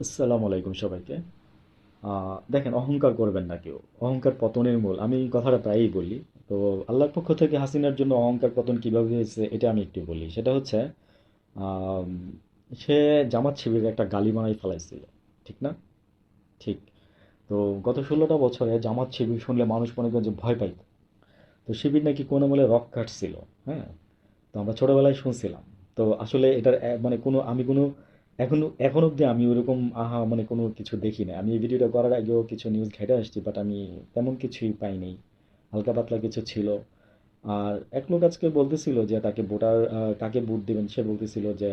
আসসালামু আলাইকুম সবাইকে। দেখেন, অহংকার করবেন না কেউ। অহংকার পতনের মূল। আমি কথাটা প্রায়ই বলি। তো আল্লাহর পক্ষ থেকে হাসিনার জন্য অহংকার পতন কীভাবে হয়েছে, এটা আমি একটু বলি। সেটা হচ্ছে সে জামাত শিবিরে একটা গালি বানাই ফেলাইছিল। ঠিক না? ঠিক। তো গত ষোলোটা বছরে জামাত শিবির শুনলে মানুষ মনে করে যে ভয় পাইত। তো শিবির নাকি কোনো মলে রক কাটছিল হ্যাঁ? তো আমরা ছোটবেলায় শুনছিলাম। তো আসলে এটার মানে কোনো, আমি কোনো এখনও, এখন অবধি আমি ওরকম, আহা মানে কোনো কিছু দেখি না আমি এই ভিডিওটা করার আগেও কিছু নিউজ ঘেটে আসছি বাট আমি তেমন কিছুই পাইনি হালকা পাতলা কিছু ছিল। আর এক লোক আজকে বলতেছিল যে তাকে ভোটার কাকে ভোট দিবেন? সে বলতেছিল যে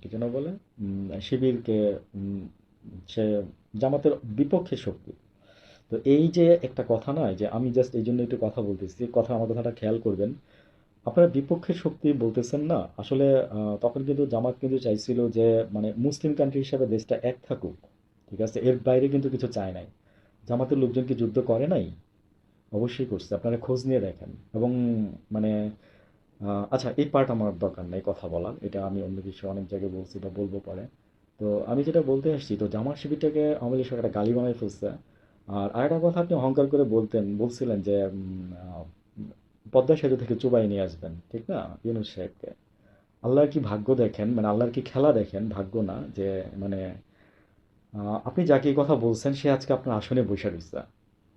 কি যেন বলে? শিবিরকে সে জামাতের বিপক্ষে শক্তি। তো এই যে একটা কথা নয় যে আমি জাস্ট এই জন্য একটু কথা বলতেছি। কথা, আমার কথাটা খেয়াল করবেন। আপনারা বিপক্ষের শক্তি বলতেছেন না। আসলে তখন কিন্তু জামাত কিন্তু চাইছিল যে মানে মুসলিম কান্ট্রি হিসাবে দেশটা এক থাকুক, ঠিক আছে? এর বাইরে কিন্তু কিছু চায় নাই। জামাতের লোকজন কি যুদ্ধ করে নাই? অবশ্যই করছে। আপনারা খোঁজ নিয়ে দেখেন। এবং মানে আচ্ছা এই পার্ট আমার দরকার নেই কথা বলার। এটা আমি অন্য কিছু অনেক জায়গায় বলছি বা বলব পরে। তো আমি যেটা বলতে আসছি, তো জামাত শিবিরটাকে আমাদের সরকার গালি বানাই ফেলছে। আর আরেকটা কথা আপনি অহংকার করে বলতেন, বলছিলেন যে পদ্মা সেতু থেকে চুবাই নিয়ে আসবেন, ঠিক না? ইউনুস সাহেবকে। আল্লাহর কি ভাগ্য দেখেন? মানে আল্লাহর কি খেলা দেখেন? ভাগ্য না যে মানে আপনি যাকে কথা বলছেন, সে আজকে আপনার আসনে বসে রয়েছে।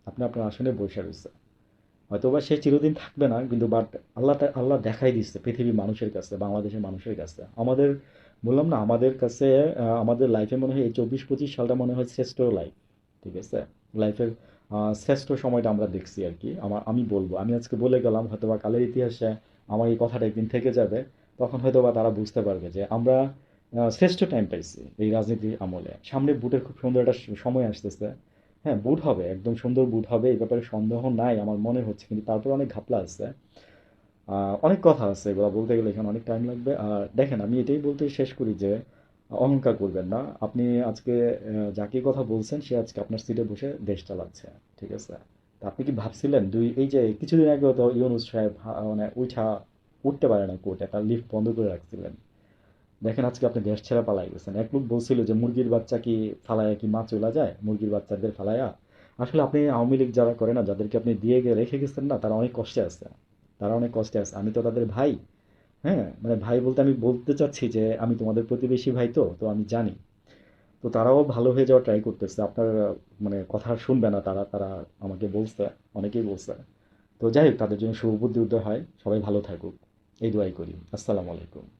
আপনি আপনার আসনে বসে রয়েছে। হয়তো বা সে চিরদিন থাকবে না, কিন্তু বাট আল্লাহ আল্লাহ দেখাই দিচ্ছে পৃথিবীর মানুষের কাছে বাংলাদেশের মানুষের কাছে। আমাদের, বললাম না, আমাদের কাছে আমাদের লাইফে মনে হয় এই চব্বিশ পঁচিশ সালটা মনে হয় শ্রেষ্ঠ লাইফ ঠিক আছে? লাইফের শ্রেষ্ঠ সময়টা আমরা দেখছি আর কি। আমার আমি বলব, আমি আজকে বলে গেলাম, হয়তোবা কালের ইতিহাসে আমার এই কথাটা একদিন থেকে যাবে, তখন হয়তোবা তারা বুঝতে পারবে যে আমরা শ্রেষ্ঠ টাইম পাইছি এই রাজনীতির আমলে। সামনে বুটের খুব সুন্দর একটা সময় আসতেছে। হ্যাঁ বুট হবে, একদম সুন্দর বুট হবে, এই ব্যাপারে সন্দেহ নাই আমার মনে হচ্ছে, কিন্তু তারপর অনেক ঘাপলা আছে। অনেক কথা আছে এগুলো বলতে গেলে এখানে অনেক টাইম লাগবে। আর দেখেন, আমি এটাই বলতে শেষ করি যে অহংকার করবেন না। আপনি আজকে যাকে কথা বলছেন, সে আজকে আপনার সিটে বসে দেশ চালাচ্ছে ঠিক আছে? তা আপনি কি ভাবছিলেন? দুই, এই যে কিছুদিন আগে তো ইউনুস সাহেব মানে উঠা, উঠতে পারে না কোর্টে, তার লিফট বন্ধ করে রাখছিলেন। দেখেন আজকে আপনি দেশ ছেড়ে পালাই গেছেন। এক লোক বলছিল যে, মুরগির বাচ্চা কি ফালায়া কি মা চলে যায়? মুরগির বাচ্চাদের ফালায়া? আসলে আপনি আওয়ামী লীগ যারা করে না, যাদেরকে আপনি দিয়ে গিয়ে রেখে গেছেন না, তারা অনেক কষ্টে আছে। তারা অনেক কষ্টে আছে। আমি তো তাদের ভাই হ্যাঁ মানে ভাই বলতে আমি বলতে চাচ্ছি যে আমি তোমাদের প্রতিবেশী ভাই তো তো আমি জানি। তো তারাও ভালো হয়ে যাওয়া ট্রাই করতেছে। আপনার মানে কথা শুনবে না তারা তারা আমাকে বলছে, অনেকেই বলছে। তো যাই হোক, তাদের জন্য শুভবুদ্ধি উদয় হয়। সবাই ভালো থাকুক। এই দোয়াই করি। আসসালামু আলাইকুম।